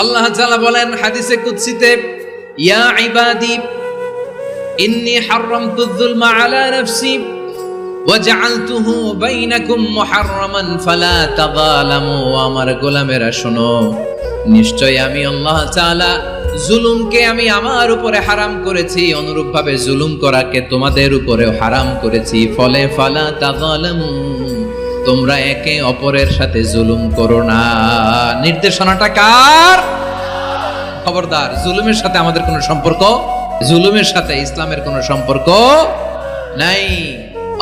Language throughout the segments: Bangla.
আল্লাহ জালা বলেন হাদিসে কুৎসিতে ইয়া ইবাদি, ইন্নী হারামতু যুলমা আলা নাফসি ওয়াজআলতুহু বাইনাকুম মুহাররামান ফালা তাযালামু। আমার গোলামেরা, শোনো নিশ্চয় আমি আল্লাহ তাআলা জুলুমকে আমি আমার উপরে হারাম করেছি, অনুরূপভাবে জুলুম করাকে তোমাদের উপরেও হারাম করেছি। ফলে ফালা তাযালামু। তোমরা একে অপরের সাথে জুলুম করো না। নির্দেশনাটা কার? খবরদার, জুলুমের সাথে আমাদের কোনো সম্পর্ক? জুলুমের সাথে ইসলামের কোনো সম্পর্ক নাই।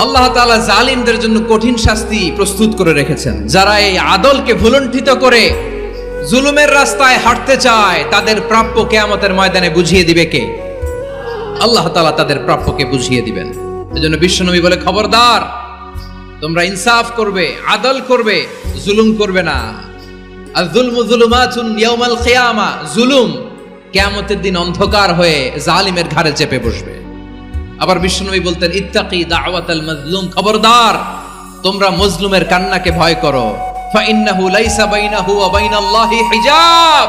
আল্লাহ তাআলা জালিমদের জন্য কঠিন শাস্তি প্রস্তুত করে রেখেছেন। যারা এই আদলকে ভুলণ্ঠিত করে জুলুমের রাস্তায় হাঁটতে চায়, তাদের প্রাপ্য কে কেয়ামতের ময়দানে বুঝিয়ে দিবে কে? আল্লাহ তাআলা তাদের প্রাপ্যকে বুঝিয়ে দিবেন। এজন্য বিশ্বনবী বলে, খবরদার তোমরা ইনসাফ করবে, আদল করবে, জুলুম করবে না। আর জুলমু জুলুমাতুন ইয়াউমাল কিয়ামা, জুলুম কিয়ামতের দিন অন্ধকার হয়ে জালিমের ঘাড়ে চেপে বসবে। আবার বিশ্বনবী বলতেন, ইত্তাকি দাওয়াতাল মাজলুম, খবরদার, তোমরা মজলুমের কান্নাকে ভয় করো। ফাইন্নাহু লাইসা বাইনাহু ওয়া বাইনাল্লাহি হিজাব।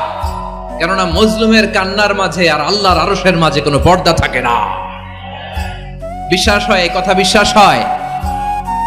কেননা মজলুমের কান্নার মাঝে আর আল্লাহর আরশের মাঝে কোনো পর্দা থাকে না। বিশ্বাস হয় কথা বিশ্বাস হয়।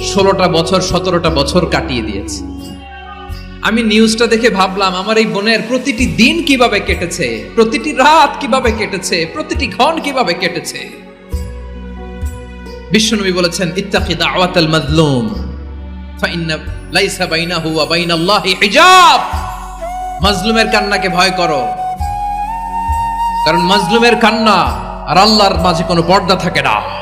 ষোলোটা বছর, সতেরোটা বছর কাটিয়ে দিয়েছে। আমি নিউজটা দেখে ভাবলাম, আমার এই বোনের প্রতিটি দিন কীভাবে কেটেছে, প্রতিটি রাত কীভাবে কেটেছে, প্রতিটি ক্ষণ কীভাবে কেটেছে? বিশ্বনবী বলেছেন, ইত্তাকি দাওয়াতাল মাজলুম, ফাইন্না লাইসা বাইনাহু ওয়া বাইনাল্লাহি হিজাব। মাজলুমের কান্নাকে ভয় করো। কারণ মাজলুমের কান্না আর আল্লাহর মাঝে কোনো পর্দা থাকে না।